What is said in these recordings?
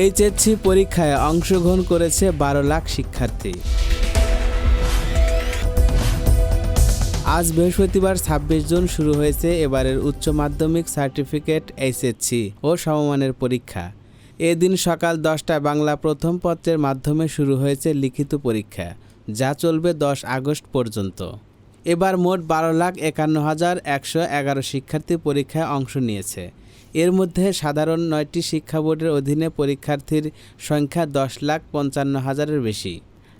HSC পরীক্ষায় অংশগ্রহণ করেছে বারো লাখ শিক্ষার্থী। আজ বৃহস্পতিবার ছাব্বিশ জুন শুরু হয়েছে এবারের উচ্চ মাধ্যমিক সার্টিফিকেট এইচএসসি ও সমমানের পরীক্ষা। এদিন সকাল দশটায় বাংলা প্রথম পত্রের মাধ্যমে শুরু হয়েছে লিখিত পরীক্ষা, যা চলবে দশ আগস্ট পর্যন্ত। এবার মোট বারো লাখ একান্ন হাজার একশো এগারো শিক্ষার্থী পরীক্ষায় অংশ নিয়েছে। এর মধ্যে সাধারণ নয়টি শিক্ষা বোর্ডের অধীনে পরীক্ষার্থীর সংখ্যা দশ লাখ পঞ্চান্ন হাজারের বেশি।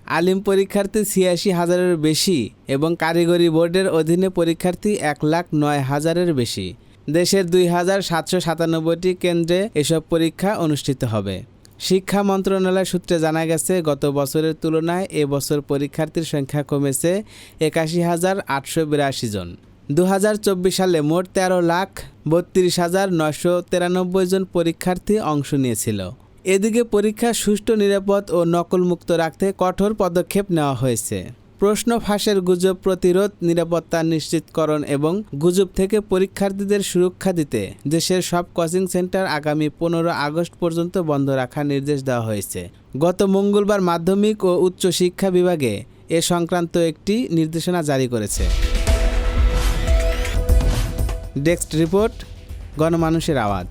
আলিম পরীক্ষার্থী ছিয়াশি হাজারের বেশি এবং কারিগরি বোর্ডের অধীনে পরীক্ষার্থী এক লাখ নয় হাজারের বেশি। দেশের দুই হাজার সাতশো সাতানব্বইটি কেন্দ্রে এসব পরীক্ষা অনুষ্ঠিত হবে। শিক্ষা মন্ত্রণালয় সূত্রে জানা গেছে, গত বছরের তুলনায় এবছর পরীক্ষার্থীর সংখ্যা কমেছে একাশি হাজার আটশো বিরাশি জন। দু হাজার চব্বিশ সালে মোট তেরো লাখ বত্রিশ হাজার নশো তিরানব্বই জন পরীক্ষার্থী অংশ নিয়েছিল। এদিকে পরীক্ষা সুষ্ঠু, নিরাপদ ও নকলমুক্ত রাখতে কঠোর পদক্ষেপ নেওয়া হয়েছে। প্রশ্ন ফাঁসের গুজব প্রতিরোধ, নিরাপত্তা নিশ্চিতকরণ এবং গুজব থেকে পরীক্ষার্থীদের সুরক্ষা দিতে দেশের সব কোচিং সেন্টার আগামী পনেরো আগস্ট পর্যন্ত বন্ধ রাখার নির্দেশ দেওয়া হয়েছে। গত মঙ্গলবার মাধ্যমিক ও উচ্চ শিক্ষা বিভাগে এ সংক্রান্ত একটি নির্দেশনা জারি করেছে। ডেস্ক রিপোর্ট, গণমানুষের আওয়াজ।